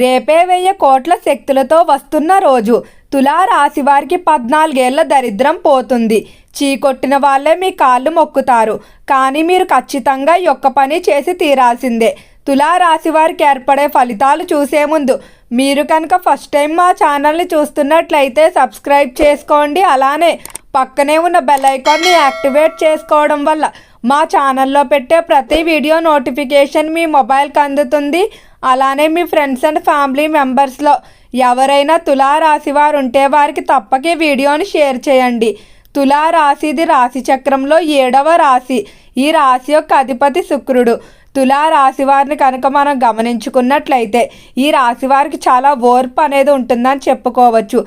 రేపే వెయ్యి కోట్ల శక్తులతో వస్తున్న రోజు తులా రాశి వారికి పద్నాలుగేళ్ళ దరిద్రం పోతుంది. చీకొట్టిన వాళ్ళే మీ కాళ్ళు మొక్కుతారు. కానీ మీరు ఖచ్చితంగా యొక్క పని చేసి తీరాల్సిందే. తులారాశి వారికి ఏర్పడే ఫలితాలు చూసే ముందు మీరు కనుక ఫస్ట్ టైం మా ఛానల్ని చూస్తున్నట్లయితే సబ్స్క్రైబ్ చేసుకోండి. అలానే పక్కనే ఉన్న బెల్ ఐకాన్ని యాక్టివేట్ చేసుకోవడం వల్ల మా ఛానల్లో పెట్టే ప్రతి వీడియో నోటిఫికేషన్ మీ మొబైల్కి అందుతుంది. అలానే మీ ఫ్రెండ్స్ అండ్ ఫ్యామిలీ మెంబర్స్లో ఎవరైనా తులా రాశి వారు ఉంటే వారికి తప్పక వీడియోని షేర్ చేయండి. తులారాశిది రాశి చక్రంలో ఏడవ రాశి. ఈ రాశి యొక్క అధిపతి శుక్రుడు. తులా రాశి వారిని కనుక మనం గమనించుకున్నట్లయితే ఈ రాశి వారికి చాలా ఓర్పు అనేది ఉంటుందని చెప్పుకోవచ్చు.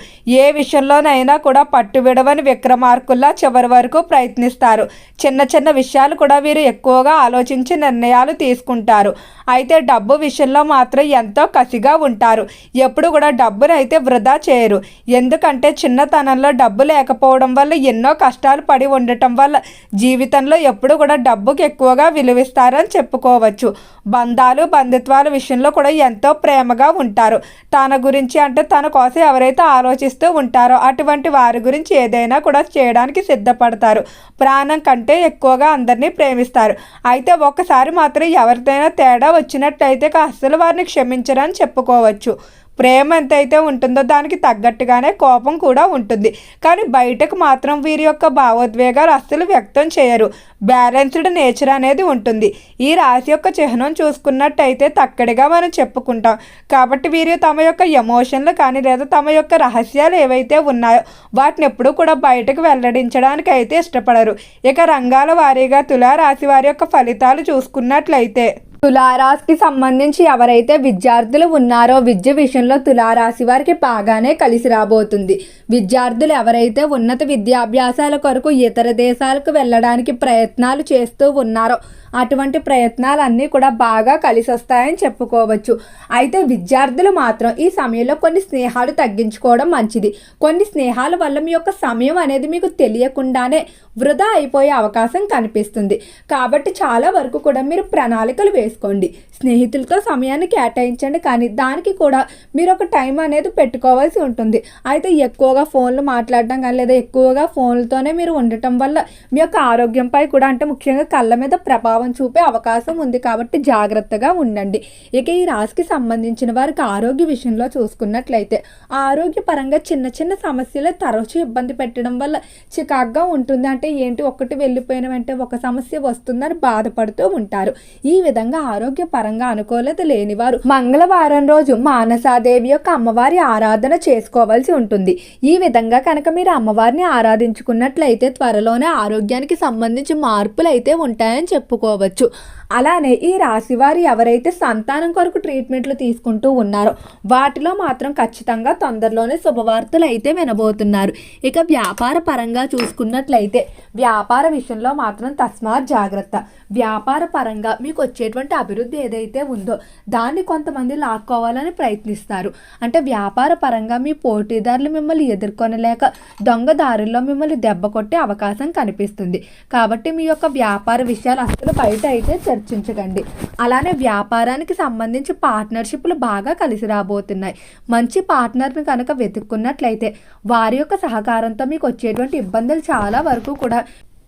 ఏ విషయంలోనైనా కూడా పట్టు విడవని విక్రమార్కుల్లా చివరి వరకు ప్రయత్నిస్తారు. చిన్న చిన్న విషయాలు కూడా వీరు ఎక్కువగా ఆలోచించి నిర్ణయాలు తీసుకుంటారు. అయితే డబ్బు విషయంలో మాత్రం ఎంతో కసిగా ఉంటారు. ఎప్పుడు కూడా డబ్బును అయితే వృధా చేయరు. ఎందుకంటే చిన్నతనంలో డబ్బు లేకపోవడం వల్ల ఎన్నో కష్టాలు పడి ఉండటం వల్ల జీవితంలో ఎప్పుడు కూడా డబ్బుకి ఎక్కువగా విలువిస్తారని చెప్పుకోవచ్చు బంధాలు బంధుత్వాల విషయంలో కూడా ఎంతో ప్రేమగా ఉంటారు. తన గురించి అంటే తన కోసం ఎవరైతే ఆలోచిస్తూ ఉంటారో అటువంటి వారి గురించి ఏదైనా కూడా చేయడానికి సిద్ధపడతారు. ప్రాణం కంటే ఎక్కువగా అందరినీ ప్రేమిస్తారు. అయితే ఒక్కసారి మాత్రం ఎవరిదైనా తేడా వచ్చినట్లయితే అస్సలు వారిని క్షమించరని చెప్పుకోవచ్చు. ప్రేమ ఎంతైతే ఉంటుందో దానికి తగ్గట్టుగానే కోపం కూడా ఉంటుంది. కానీ బయటకు మాత్రం వీరి యొక్క భావోద్వేగాలు అస్సలు వ్యక్తం చేయరు. బ్యాలెన్స్డ్ నేచర్ అనేది ఉంటుంది. ఈ రాశి యొక్క చిహ్నం చూసుకున్నట్టయితే తక్కడిగా మనం చెప్పుకుంటాం. కాబట్టి వీరు తమ యొక్క ఎమోషన్లు కానీ లేదా తమ యొక్క రహస్యాలు ఏవైతే ఉన్నాయో వాటిని ఎప్పుడూ కూడా బయటకు వెల్లడించడానికి అయితే ఇష్టపడరు. ఇక రంగాల వారీగా తులారాశి వారి యొక్క ఫలితాలు చూసుకున్నట్లయితే తులారాశికి సంబంధించి ఎవరైతే విద్యార్థులు ఉన్నారో విద్య విషయంలో తులారాశి వారికి బాగానే కలిసి రాబోతుంది. విద్యార్థులు ఎవరైతే ఉన్నత విద్యాభ్యాసాల కొరకు ఇతర దేశాలకు వెళ్ళడానికి ప్రయత్నాలు చేస్తూ ఉన్నారో అటువంటి ప్రయత్నాలన్నీ కూడా బాగా కలిసి వస్తాయని చెప్పుకోవచ్చు. అయితే విద్యార్థులు మాత్రం ఈ సమయంలో కొన్ని స్నేహాలు తగ్గించుకోవడం మంచిది. కొన్ని స్నేహాల వల్ల మీ యొక్క సమయం అనేది మీకు తెలియకుండానే వృధా అయిపోయే అవకాశం కనిపిస్తుంది. కాబట్టి చాలా వరకు కూడా మీరు ప్రణాళికలు వేసుకోండి. స్నేహితులతో సమయాన్ని కేటాయించండి. కానీ దానికి కూడా మీరు ఒక టైం అనేది పెట్టుకోవాల్సి ఉంటుంది. అయితే ఎక్కువగా ఫోన్లు మాట్లాడడం కానీ లేదా ఎక్కువగా ఫోన్లతోనే మీరు ఉండటం వల్ల మీ యొక్క ఆరోగ్యంపై కూడా అంటే ముఖ్యంగా కళ్ళ మీద ప్రభావం చూపే అవకాశం ఉంది కాబట్టి జాగ్రత్తగా ఉండండి. ఇక ఈ రాశికి సంబంధించిన వారికి ఆరోగ్య విషయంలో చూసుకున్నట్లయితే ఆరోగ్యపరంగా చిన్న చిన్న సమస్యలు తరచూ ఇబ్బంది పెట్టడం వల్ల చికాగ్గా ఉంటుంది. అంటే ఏంటి? ఒకటి వెళ్ళిపోయిన వెంటనే ఒక సమస్య వస్తుందని బాధపడుతూ ఉంటారు. ఈ విధంగా ఆరోగ్యపరంగా అనుకూలత లేనివారు మంగళవారం రోజు మానసాదేవి యొక్క అమ్మవారి ఆరాధన చేసుకోవాల్సి ఉంటుంది. ఈ విధంగా కనుక మీరు అమ్మవారిని ఆరాధించుకున్నట్లయితే త్వరలోనే ఆరోగ్యానికి సంబంధించి మార్పులు అయితే ఉంటాయని చెప్పుకో చెప్పుకోవచ్చు అలానే ఈ రాశివారి ఎవరైతే సంతానం కొరకు ట్రీట్మెంట్లు తీసుకుంటూ ఉన్నారో వాటిలో మాత్రం ఖచ్చితంగా తొందరలోనే శుభవార్తలు అయితే వినబోతున్నారు. ఇక వ్యాపార పరంగా చూసుకున్నట్లయితే వ్యాపార విషయంలో మాత్రం తస్మాత్ జాగ్రత్త. వ్యాపార పరంగా మీకు వచ్చేటువంటి అభివృద్ధి ఏదైతే ఉందో దాన్ని కొంతమంది లాక్కోవాలని ప్రయత్నిస్తారు. అంటే వ్యాపార పరంగా మీ పోటీదారులు మిమ్మల్ని ఎదుర్కొనలేక దొంగదారుల్లో మిమ్మల్ని దెబ్బ కొట్టే అవకాశం కనిపిస్తుంది. కాబట్టి మీ యొక్క వ్యాపార విషయాలు అసలు బయట అయితే చర్చించకండి. అలానే వ్యాపారానికి సంబంధించి పార్ట్నర్షిప్లు బాగా కలిసి రాబోతున్నాయి. మంచి పార్ట్నర్ని కనుక వెతుక్కున్నట్లయితే వారి యొక్క సహకారంతో మీకు వచ్చేటువంటి ఇబ్బందులు చాలా వరకు కూడా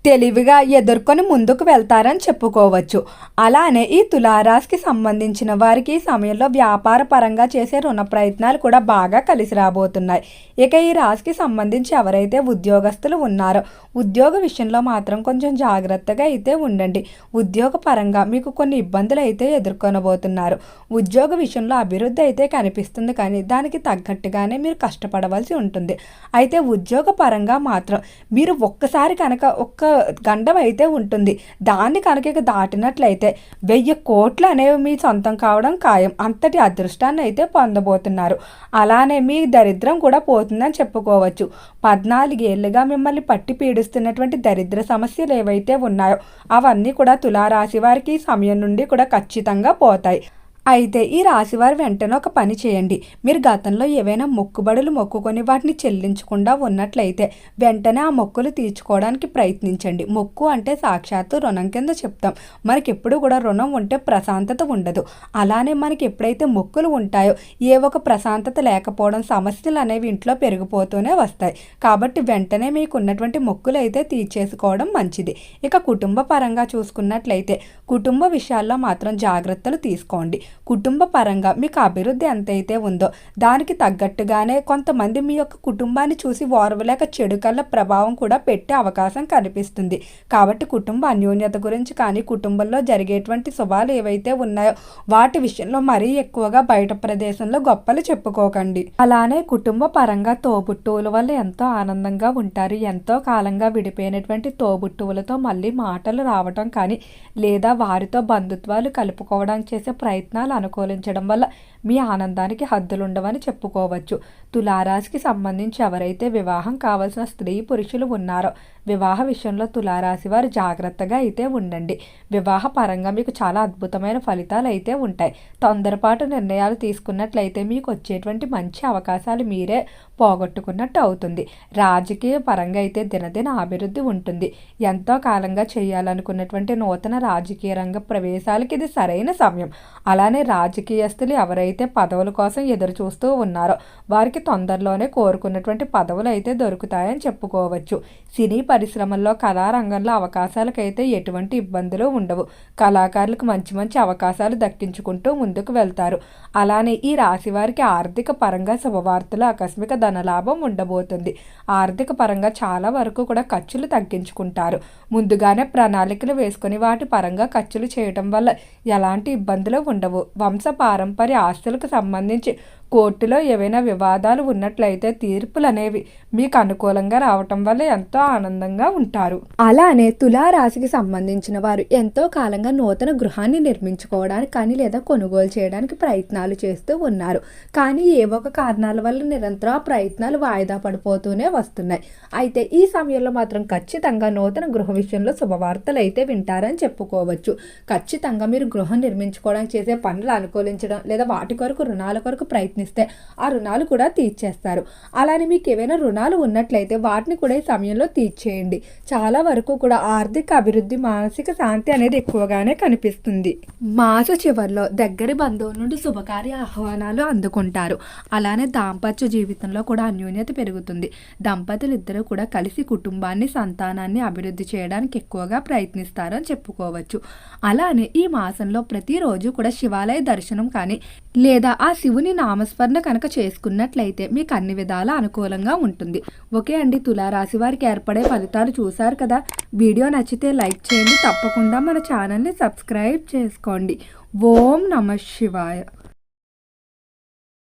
తెలివిగా ఎదుర్కొని ముందుకు వెళ్తారని చెప్పుకోవచ్చు. అలానే ఈ తులారాశికి సంబంధించిన వారికి ఈ సమయంలో వ్యాపార పరంగా చేసే రుణ ప్రయత్నాలు కూడా బాగా కలిసి రాబోతున్నాయి. ఇక ఈ రాశికి సంబంధించి ఎవరైతే ఉద్యోగస్తులు ఉన్నారో ఉద్యోగ విషయంలో మాత్రం కొంచెం జాగ్రత్తగా అయితే ఉండండి. ఉద్యోగ పరంగా మీకు కొన్ని ఇబ్బందులు అయితే ఎదుర్కొనబోతున్నారు. ఉద్యోగ విషయంలో అభివృద్ధి అయితే కనిపిస్తుంది కానీ దానికి తగ్గట్టుగానే మీరు కష్టపడవలసి ఉంటుంది. అయితే ఉద్యోగ పరంగా మాత్రం మీరు ఒక్కసారి కనుక ఒక్క గండం అయితే ఉంటుంది. దాన్ని కనుక ఇక దాటినట్లయితే వెయ్యి కోట్లు అనేవి మీ సొంతం కావడం ఖాయం. అంతటి అదృష్టాన్ని అయితే పొందబోతున్నారు. అలానే మీ దరిద్రం కూడా పోతుందని చెప్పుకోవచ్చు. పద్నాలుగేళ్ళుగా మిమ్మల్ని పట్టి పీడిస్తున్నటువంటి దరిద్ర సమస్యలు ఏవైతే ఉన్నాయో అవన్నీ కూడా తులారాశి వారికి ఈ సమయం నుండి కూడా ఖచ్చితంగా పోతాయి. అయితే ఈ రాశివారు వెంటనే ఒక పని చేయండి. మీరు గతంలో ఏవైనా మొక్కుబడులు మొక్కుకొని వాటిని చెల్లించకుండా ఉన్నట్లయితే వెంటనే ఆ మొక్కులు తీర్చుకోవడానికి ప్రయత్నించండి. మొక్కు అంటే సాక్షాత్తు రుణం కింద చెప్తాం. మనకి ఎప్పుడు కూడా రుణం ఉంటే ప్రశాంతత ఉండదు. అలానే మనకి ఎప్పుడైతే మొక్కులు ఉంటాయో ఏ ఒక ప్రశాంతత లేకపోవడం సమస్యలు అనేవి ఇంట్లో పెరిగిపోతూనే వస్తాయి. కాబట్టి వెంటనే మీకు ఉన్నటువంటి మొక్కులు అయితే తీర్చేసుకోవడం మంచిది. ఇక కుటుంబ పరంగా చూసుకున్నట్లయితే కుటుంబ విషయాల్లో మాత్రం జాగ్రత్తలు తీసుకోండి. కుటుంబ పరంగా మీకు అభివృద్ధి ఎంతైతే ఉందో దానికి తగ్గట్టుగానే కొంతమంది మీ యొక్క కుటుంబాన్ని చూసి ఓర్వలేక చెడు కళ్ళ ప్రభావం కూడా పెట్టే అవకాశం కనిపిస్తుంది. కాబట్టి కుటుంబ అన్యోన్యత గురించి కానీ కుటుంబంలో జరిగేటువంటి శుభాలు ఏవైతే ఉన్నాయో వాటి విషయంలో మరీ ఎక్కువగా బయట ప్రదేశంలో గొప్పలు చెప్పుకోకండి. అలానే కుటుంబ పరంగా తోబుట్టువుల వల్ల ఎంతో ఆనందంగా ఉంటారు. ఎంతో కాలంగా విడిపోయినటువంటి తోబుట్టువులతో మళ్ళీ మాటలు రావటం కానీ లేదా వారితో బంధుత్వాలు కలుపుకోవడానికి చేసే ప్రయత్నం ప్రయత్నాలు అనుకూలించడం వల్ల మీ ఆనందానికి హద్దులుండవని చెప్పుకోవచ్చు. తులారాశికి సంబంధించి ఎవరైతే వివాహం కావలసిన స్త్రీ పురుషులు ఉన్నారో వివాహ విషయంలో తులారాశి వారు జాగ్రత్తగా అయితే ఉండండి. వివాహ పరంగా మీకు చాలా అద్భుతమైన ఫలితాలు అయితే ఉంటాయి. తొందరపాటు నిర్ణయాలు తీసుకున్నట్లయితే మీకు వచ్చేటువంటి మంచి అవకాశాలు మీరే పోగొట్టుకున్నట్టు అవుతుంది. రాజకీయ పరంగా అయితే దినదిన అభివృద్ధి ఉంటుంది. ఎంతో కాలంగా చేయాలనుకున్నటువంటి నూతన రాజకీయ రంగ ప్రవేశాలకి ఇది సరైన సమయం. అలానే రాజకీయస్తులు ఎవరైతే పదవుల కోసం ఎదురు చూస్తూ ఉన్నారో వారికి తొందరలోనే కోరుకున్నటువంటి పదవులు అయితే దొరుకుతాయని చెప్పుకోవచ్చు. సినీ పరిశ్రమల్లో కళారంగంలో అవకాశాలకైతే ఎటువంటి ఇబ్బందులు ఉండవు. కళాకారులకు మంచి మంచి అవకాశాలు దక్కించుకుంటూ ముందుకు వెళ్తారు. అలానే ఈ రాశి వారికి ఆర్థిక పరంగా శుభవార్తలు ఆకస్మిక ధనలాభం ఉండబోతుంది. ఆర్థిక పరంగా చాలా వరకు కూడా ఖర్చులు తగ్గించుకుంటారు. ముందుగానే ప్రణాళికలు వేసుకొని వాటి పరంగా ఖర్చులు చేయటం వల్ల ఎలాంటి ఇబ్బందులు ఉండవు. వంశ పారంపర్య ఆస్తులకు సంబంధించి కోర్టులో ఏవైనా వివాదాలు ఉన్నట్లయితే తీర్పులు అనేవి మీకు అనుకూలంగా రావటం వల్ల ఎంతో ఆనందంగా ఉంటారు. అలానే తులారాశికి సంబంధించిన వారు ఎంతో కాలంగా నూతన గృహాన్ని నిర్మించుకోవడానికి కానీ లేదా కొనుగోలు చేయడానికి ప్రయత్నాలు చేస్తూ ఉన్నారు. కానీ ఏ ఒక కారణాల వల్ల నిరంతరం ఆ ప్రయత్నాలు వాయిదా పడిపోతూనే వస్తున్నాయి. అయితే ఈ సమయంలో మాత్రం ఖచ్చితంగా నూతన గృహ విషయంలో శుభవార్తలు అయితే వింటారని చెప్పుకోవచ్చు. ఖచ్చితంగా మీరు గృహం నిర్మించుకోవడానికి చేసే పనులు అనుకూలించడం లేదా వాటి కొరకు రుణాల కొరకు ప్రయత్నం ప్రయత్నిస్తే ఆ రుణాలు కూడా తీర్చేస్తారు. అలానే మీకు ఏవైనా రుణాలు ఉన్నట్లయితే వాటిని కూడా ఈ సమయంలో తీర్చేయండి. చాలా వరకు కూడా ఆర్థిక అభివృద్ధి మానసిక శాంతి అనేది ఎక్కువగానే కనిపిస్తుంది. మాస చివరిలో దగ్గరి బంధువుల నుండి శుభకార్య ఆహ్వానాలు అందుకుంటారు. అలానే దాంపత్య జీవితంలో కూడా అన్యోన్యత పెరుగుతుంది. దంపతులు ఇద్దరు కూడా కలిసి కుటుంబాన్ని సంతానాన్ని అభివృద్ధి చేయడానికి ఎక్కువగా ప్రయత్నిస్తారని చెప్పుకోవచ్చు. అలానే ఈ మాసంలో ప్రతిరోజు కూడా శివాలయ దర్శనం కానీ లేదా ఆ శివుని నామస్మరణ కనుక చేసుకున్నట్లయితే మీకు అన్ని విధాల అనుకూలంగా ఉంటుంది. ఓకే అండి తులారాశి వారికి ఏర్పడే ఫలితాలు చూశారు కదా? వీడియో నచ్చితే లైక్ చేయండి తప్పకుండా మన ఛానల్ని సబ్స్క్రైబ్ చేసుకోండి. ఓం నమ శివాయ.